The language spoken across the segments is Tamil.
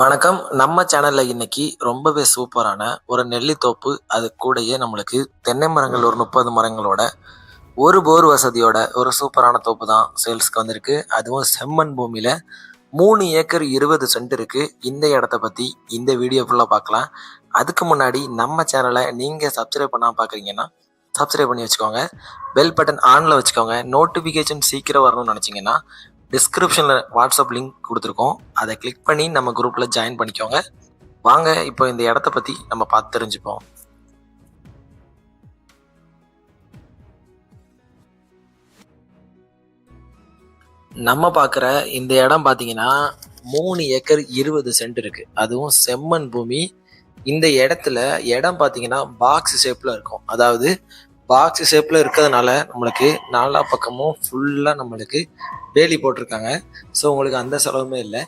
வணக்கம். நம்ம சேனல்ல இன்னைக்கு ரொம்பவே சூப்பரான ஒரு நெல்லித்தோப்பு அது கூடயே நம்மளுக்கு தென்னை மரங்கள் ஒரு முப்பது மரங்களோட ஒரு போர் வசதியோட ஒரு சூப்பரான தோப்பு தான் சேல்ஸ்க்கு வந்திருக்கு. அதுவும் செம்மண் பூமியில மூணு ஏக்கர் இருபது சென்ட் இருக்கு. இந்த இடத்த பத்தி இந்த வீடியோ ஃபுல்லாக பார்க்கலாம். அதுக்கு முன்னாடி நம்ம சேனலை நீங்க சப்ஸ்கிரைப் பண்ணாம பார்க்குறீங்கன்னா சப்ஸ்கிரைப் பண்ணி வச்சுக்கோங்க. பெல் பட்டன் ஆனில் வச்சுக்கோங்க. நோட்டிஃபிகேஷன் சீக்கிரம் வரணும்னு நினச்சிங்கன்னா டிஸ்கிரிப்ஷனில் வாட்ஸ்அப் லிங்க் கொடுத்துருக்கோம். அதை கிளிக் பண்ணி நம்ம குரூப்பில் ஜாயின் பண்ணிக்கோங்க. வாங்க இப்போ இந்த இடத்த பற்றி நம்ம பார்த்து தெரிஞ்சுப்போம். நம்ம பார்க்குற இந்த இடம் பார்த்தீங்கன்னா மூணு ஏக்கர் இருபது சென்ட் இருக்கு. அதுவும் செம்மண் பூமி. இந்த இடத்துல இடம் பார்த்தீங்கன்னா பாக்ஸ் ஷேப்பில் இருக்கும். அதாவது பாக்ஸ் ஷேப்பில் இருக்கிறதுனால நம்மளுக்கு நாலா பக்கமும் ஃபுல்லாக நம்மளுக்கு வேலி போட்டிருக்காங்க. ஸோ உங்களுக்கு அந்த செலவுமே இல்லை.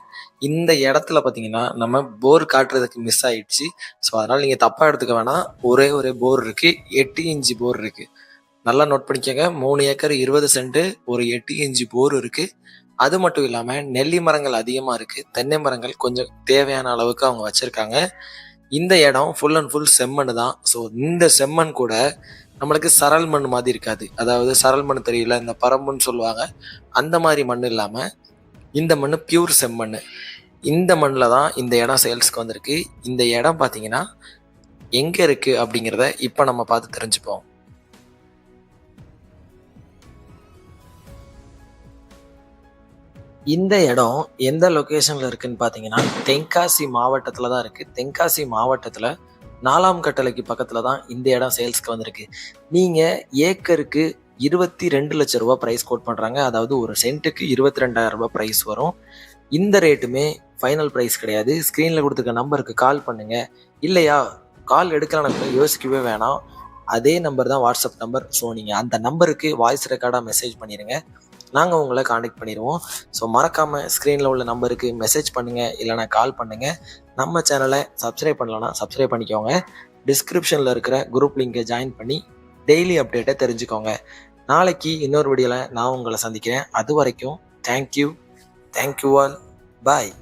இந்த இடத்துல பார்த்தீங்கன்னா நம்ம போர் காட்டுறதுக்கு மிஸ் ஆயிடுச்சு. ஸோ அதனால் நீங்கள் தப்பாக எடுத்துக்க வேணாம். ஒரே ஒரே போர் இருக்குது எட்டு இன்ச்சு போர் இருக்குது நல்லா நோட் பண்ணிக்கோங்க. மூணு ஏக்கர் இருபது சென்ட் ஒரு எட்டு இன்ச்சு போர் இருக்குது அது மட்டும் இல்லாமல் நெல்லி மரங்கள் அதிகமாக இருக்குது தென்னை மரங்கள் கொஞ்சம் தேவையான அளவுக்கு அவங்க வச்சுருக்காங்க. இந்த இடம் ஃபுல் அண்ட் ஃபுல் செம்மண் தான் ஸோ இந்த செம்மண் கூட நம்மளுக்கு சரல் மண் மாதிரி இருக்காது. அதாவது சரல் மண் தெரியல இந்த பரம்புன்னு சொல்லுவாங்க. அந்த மாதிரி மண் இல்லாமல் இந்த மண் பியூர் செம்மண் இந்த மண்ணில் தான் இந்த இடம் சேல்ஸ்க்கு வந்திருக்கு. இந்த இடம் பார்த்தீங்கன்னா எங்கே இருக்குது அப்படிங்கிறத இப்போ நம்ம பார்த்து தெரிஞ்சுப்போம். இந்த இடம் எந்த லொக்கேஷனில் இருக்குன்னு பார்த்தீங்கன்னா தென்காசி மாவட்டத்தில் தான் இருக்குது தென்காசி மாவட்டத்தில் நாலாம் கட்டளைக்கு பக்கத்தில் தான் இந்த இடம் சேல்ஸ்க்கு வந்திருக்கு. நீங்கள் ஏக்கருக்கு இருபத்தி ரெண்டு லட்ச ரூபா ப்ரைஸ் கோட் பண்ணுறாங்க அதாவது ஒரு சென்ட்டுக்கு இருபத்தி ரெண்டாயிரம் ரூபாய் ப்ரைஸ் வரும். இந்த ரேட்டுமே ஃபைனல் ப்ரைஸ் கிடையாது. ஸ்க்ரீனில் கொடுத்துருக்க நம்பருக்கு கால் பண்ணுங்கள் இல்லையா? கால் எடுக்கலாம்னு யோசிக்கவே வேணாம். அதே நம்பர் தான் வாட்ஸ்அப் நம்பர் ஸோ நீங்கள் அந்த நம்பருக்கு வாய்ஸ் ரெக்கார்டாக மெசேஜ் பண்ணிடுங்க நாங்கள் உங்களை காண்டாக்ட் பண்ணிடுவோம் ஸோ மறக்காமல் ஸ்க்ரீனில் உள்ள நம்பருக்கு மெசேஜ் பண்ணுங்கள் இல்லைனா கால் பண்ணுங்கள் நம்ம சேனலை சப்ஸ்கிரைப் பண்ணலன்னா சப்ஸ்கிரைப் பண்ணிக்கோங்க. டிஸ்கிரிப்ஷனில் இருக்கிற குரூப் லிங்கை ஜாயின் பண்ணி டெய்லி அப்டேட்டை தெரிஞ்சுக்கோங்க. நாளைக்கு இன்னொரு வீடியோவில் நான் உங்களை சந்திக்கிறேன். அது வரைக்கும் தேங்க்யூ தேங்க்யூ ஆல் பாய்